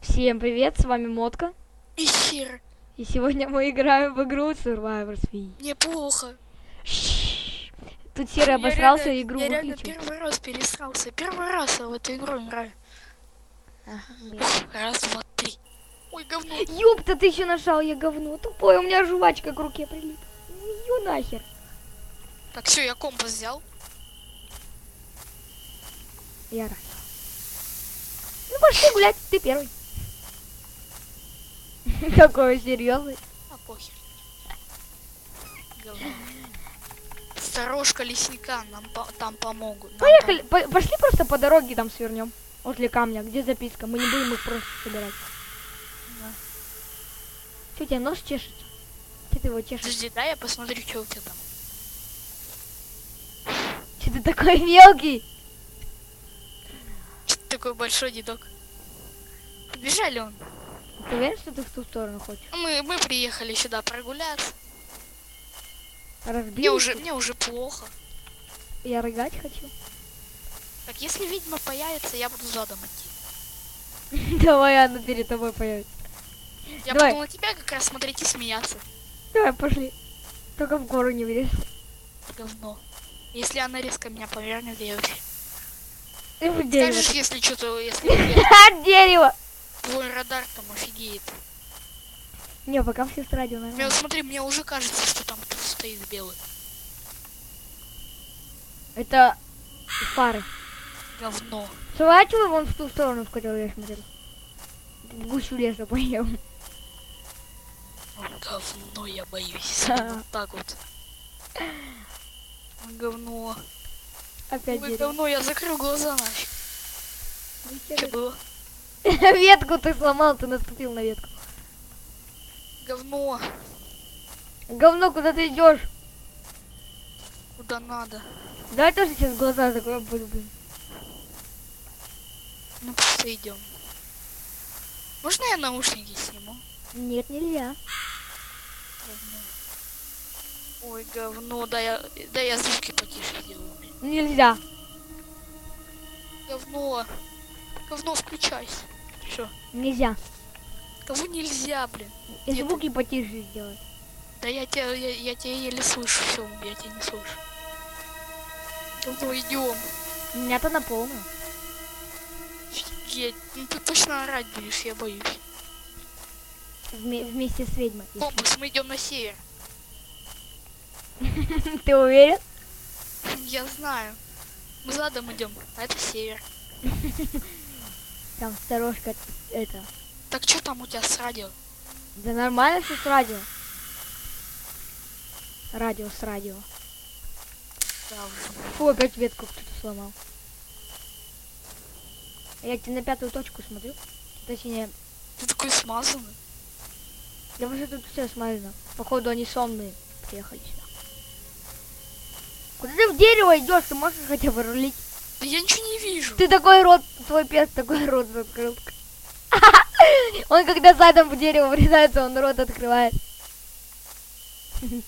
Всем привет, с вами Мотка. И хер, И сегодня мы играем в игру Survivor Свиньи. мне плохо. Тут Серый Я обосрался реально- и игру Я реально выключил. первый раз пересрался. Первый раз я в эту игру играю. Ага, Раз, два, три. Ой, говно. Ёпта, ты еще нажал, я говно. Тупой, у меня жвачка к руке прилип. Ё нахер. Так, все, я компас взял. Я рад. Ну пошли гулять, ты первый. Какой серьезный. А похер. Говно. Сторожка лесника, нам по- там помогут. нам Поехали, по- пошли просто по дороге там свернем. Возле камня, где записка. Мы не будем их просто собирать. Да. Что у тебя нос чешется? Что ты его чешешь? Подожди, да, я посмотрю, что у тебя там. Что ты такой мелкий? Чё ты такой большой дедок. Побежали он. Ты уверен, что ты в ту сторону хочешь? Мы, мы приехали сюда прогуляться. Разбить? Мне уже, мне уже плохо. Я рыгать хочу. Так, если ведьма появится, я буду задом идти. Давай она перед тобой появится. Я Давай. буду на тебя как раз смотреть и смеяться. Давай, пошли. Только в гору не влез. Говно. Если она резко меня повернет, я вообще... Скажешь, если что-то, если дерево! Твой радар там офигеет. Не, пока все с радио, Мне, наверное. смотри, мне уже кажется, что там кто-то стоит белый. Это фары. Говно. Сворачивай вон в ту сторону, в которую я смотрел. В гущу леса. Ой, говно, я боюсь. Вот так вот. Говно. Опять Ой, говно, я закрыл глаза нафиг. Что было? Ветку ты сломал, ты наступил на ветку. Говно. Говно, куда ты идешь? Куда надо? Давай тоже сейчас глаза закроем, буду, блин. Ну, просто идем. Можно я наушники сниму? Нет, нельзя. Говно. Ой, говно, да я, да я звуки потише сделаю. Нельзя. Говно. Говно, включайся. Что? Нельзя. Кого нельзя, блин? И Нет. звуки потише сделать. Да я тебя, я, я тебя еле слышу, все, я тебя не слышу. Говно, идем. Меня-то на полную. Офигеть. Ну ты точно орать будешь, я боюсь. Вме- вместе с ведьмой. Компас, мы идем на север. Ты уверен? Я знаю. Мы задом идем, а это север. Там сторожка это. Так что там у тебя с радио? Да нормально все с радио. Радио с радио. Говно. Фу, опять ветку кто-то сломал. Я тебе на пятую точку смотрю. Точнее, Ты такой смазанный. я уже тут все смазано. Походу они сонные приехали сюда. Куда ты в дерево идешь? Ты можешь хотя бы рулить? Да я ничего не вижу. Ты такой рот, твой пес такой рот закрыл. Он когда задом в дерево врезается, он рот открывает. Твою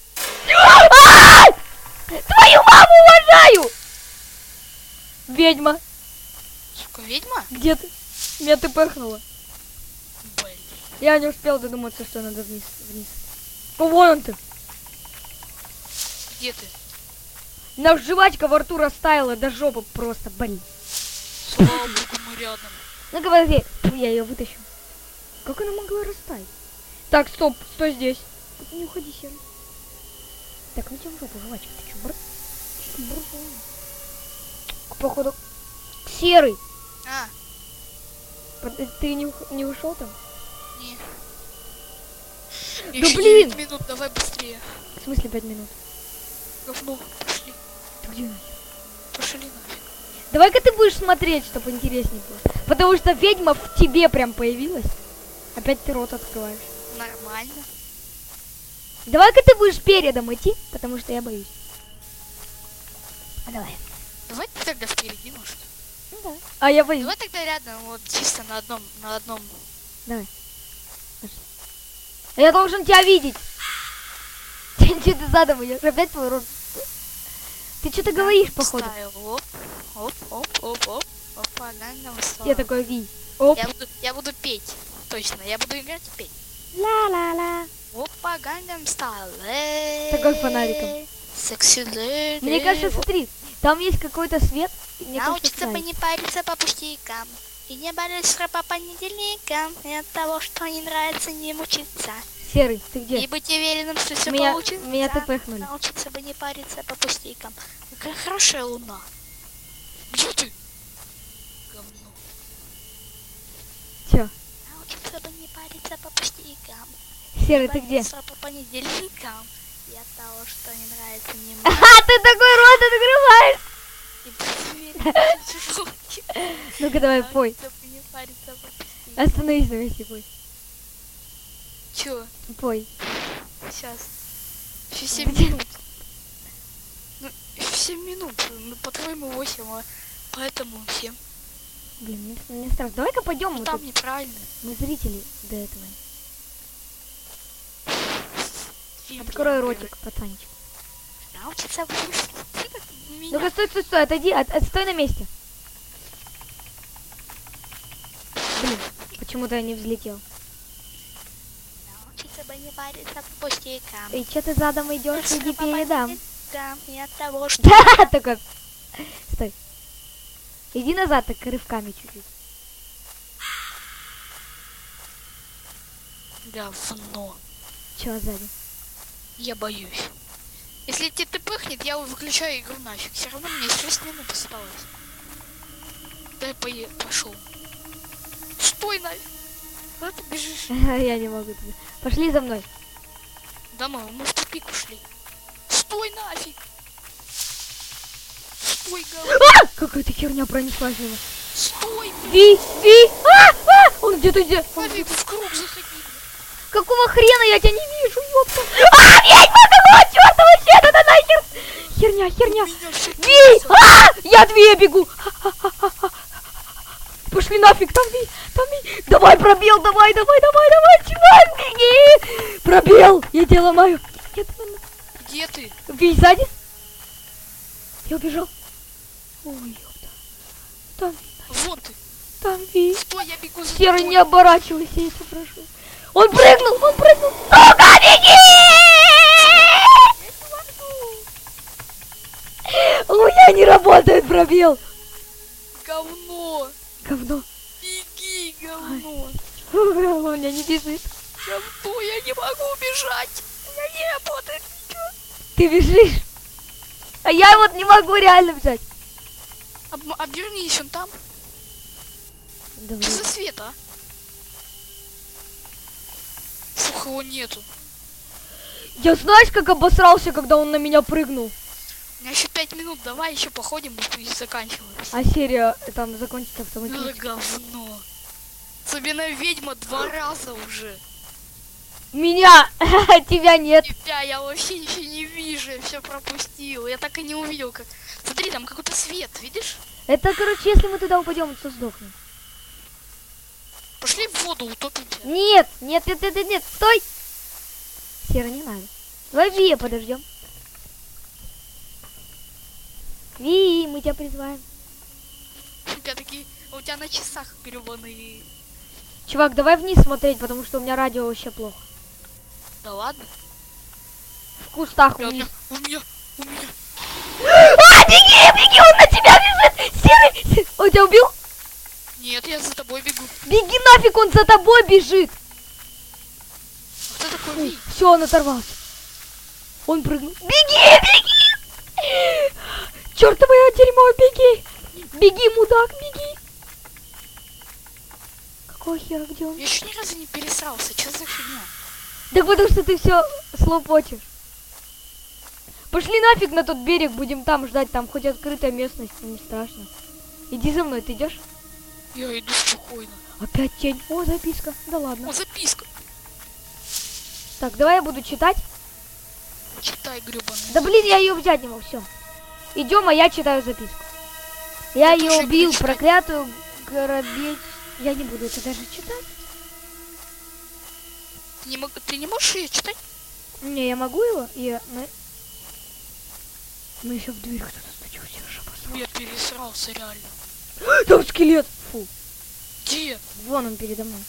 маму уважаю! Ведьма, Сука, ведьма? где ты? Меня ты пыхнула. Блин. Я не успел додуматься, что надо вниз. вниз. О, вон он ты. Где ты? На жвачка во рту растаяла до жопы просто, блин. Слава рядом. Ну говори, Фу, я ее вытащу. Как она могла растаять? Так, стоп, стой здесь. Не уходи, Серый. Так, ну тебе в жопу жвачка, ты чё, бр? Бр? Походу, Серый, А, ты не, не ушел там? не. Да блин! девять минут, давай быстрее. В смысле пять минут? Говно, пошли. Ты где нахер? Пошли нафиг. Давай-ка ты будешь смотреть, чтобы интереснее было. Потому что ведьма в тебе прям появилась. Опять ты рот открываешь. Нормально. Давай-ка ты будешь передом идти, потому что я боюсь. А давай. Давай ты тогда впереди, может. Ну да. А я боюсь. Давай тогда рядом, вот чисто на одном, на одном. Давай. Пошли. Я должен тебя видеть. Че ты задом идешь? Опять твой рот. Ты что-то говоришь, походу. Ставил, оп, оп, оп, оп. Опа, на, на Я такой, Ви. Оп. Я буду, я буду петь. Точно, я буду играть и петь. Ла-ла-ла. Опа, Гангам Стайл. Такой фонариком. Секси леди. Мне кажется, смотри, там есть какой-то свет. Мне Научиться бы не париться по пустякам. И не бороться по понедельникам. И от того, что не нравится, не мучиться. Серый, ты где? И быть уверенным, что все Меня, получится. меня тпхнули. Научиться бы не париться по пустякам. Какая хорошая луна. Где ты? Говно. Чё? Научиться бы не париться по пустякам. Серый, ты где? По понедельникам. И от того, что не нравится, не А, ты такой рот открываешь! И. Ну-ка давай, пой. Научиться бы не париться по пустякам. Остановись на месте, пой. Чё? Пой. Сейчас. Еще 7 минут. Ну, 7 минут. Ну, по-твоему 8, а поэтому 7. Блин, мне, мне страшно. Давай-ка пойдем, Ну, там тут- неправильно. мы зрители до этого. Фильм Открой ротик, пацанчик. Научиться. Ну-ка, стой, стой, стой, отойди, от, от- стой на месте. Блин, почему-то я не взлетел. Научиться бы не париться по пустякам. Эй, че ты задом идешь, иди передам. И от того, что... Да, такой. Стой. Иди назад, так рывками чуть-чуть. Говно. Че сзади? Я боюсь. Если тебе ты пыхнет, я выключаю игру нафиг. Все равно мне 6 минут осталось. Дай пое... пошел. Стой нафиг. Куда ты бежишь? Я не могу. Пошли за мной. Домой, мы в тупик ушли. Стой нафиг. Стой, говно. А! Какая-то херня пронеслась мимо. Стой. Ви, Ви! А! А! Он где-то где? Нафиг в круг заходи. Какого хрена я тебя не вижу, ёпта? А, ведьма, какого черта вообще это нахер? Херня, херня. Ви! А! Я Ви бегу. Пошли нафиг, там Ви, там Ви. Давай, пробел, давай, давай, давай, давай, чувак, беги. Пробел, я тебя ломаю. Нет. Где ты? Ви сзади. Я убежал. Ой, ёпта. Там, Вот ты. там Ви. Стой, я бегу за Серый, тобой. не оборачивайся, я тебя прошу. Он прыгнул, он прыгнул. Сука, беги! У меня не работает пробел. Говно. Говно. Беги, говно. Он меня не бежит. Говно, я не могу убежать. Меня не. Ты бежишь. А я вот не могу реально взять. Об- обернись, он там. Давай. Что за свет, а? Слух, его нету. Я знаешь, как обосрался, когда он на меня прыгнул? У меня еще пять минут, давай еще походим и заканчиваем. А серия там закончится Ну автоматически. говно. Особенно ведьма два раза уже. Меня, тебя нет. Тебя я вообще ничего не вижу, я все пропустил. Я так и не увидел, как... Смотри, там какой-то свет, видишь? Это, короче, если мы туда упадем, то сдохнем. Пошли в воду, утопимся. Нет, нет, нет, нет, нет, нет, стой! Сера, не надо. Давай Ви подождем. Ви, мы тебя призываем. У тебя такие... У тебя на часах гребаные... Чувак, давай вниз смотреть, потому что у меня радио вообще плохо. Да ладно? В кустах у меня... У меня... У меня... А, беги, беги, он на тебя бежит! Серый, Се- он тебя убил? Нет, я за тобой бегу. Беги нафиг, он за тобой бежит! А кто такой? Все, он оторвался. Он прыгнул. Беги, беги! Чертовое дерьмо, беги! Беги, мудак, беги! Какого хера, где он? Я еще ни разу не пересрался, что за фигня? Так потому что ты все слопочешь. Пошли нафиг на тот берег, будем там ждать, там хоть открытая местность, не страшно. Иди за мной, ты идешь? Я иду спокойно. Опять тень. О, записка. Да ладно. О, записка. Так, давай я буду читать. Читай, гребаный. Да блин, я ее взять не могу, все. Идем, а я читаю записку. Я Я ее убил, проклятую горобец. Я не буду это даже читать. Ты не, мог... ты не можешь ее читать? Не, я могу его? И мы... Мы еще в дверь кто-то стучал, Сережа, Я пересрался реально. Там скелет! Фу. Где? Вон он передо мной.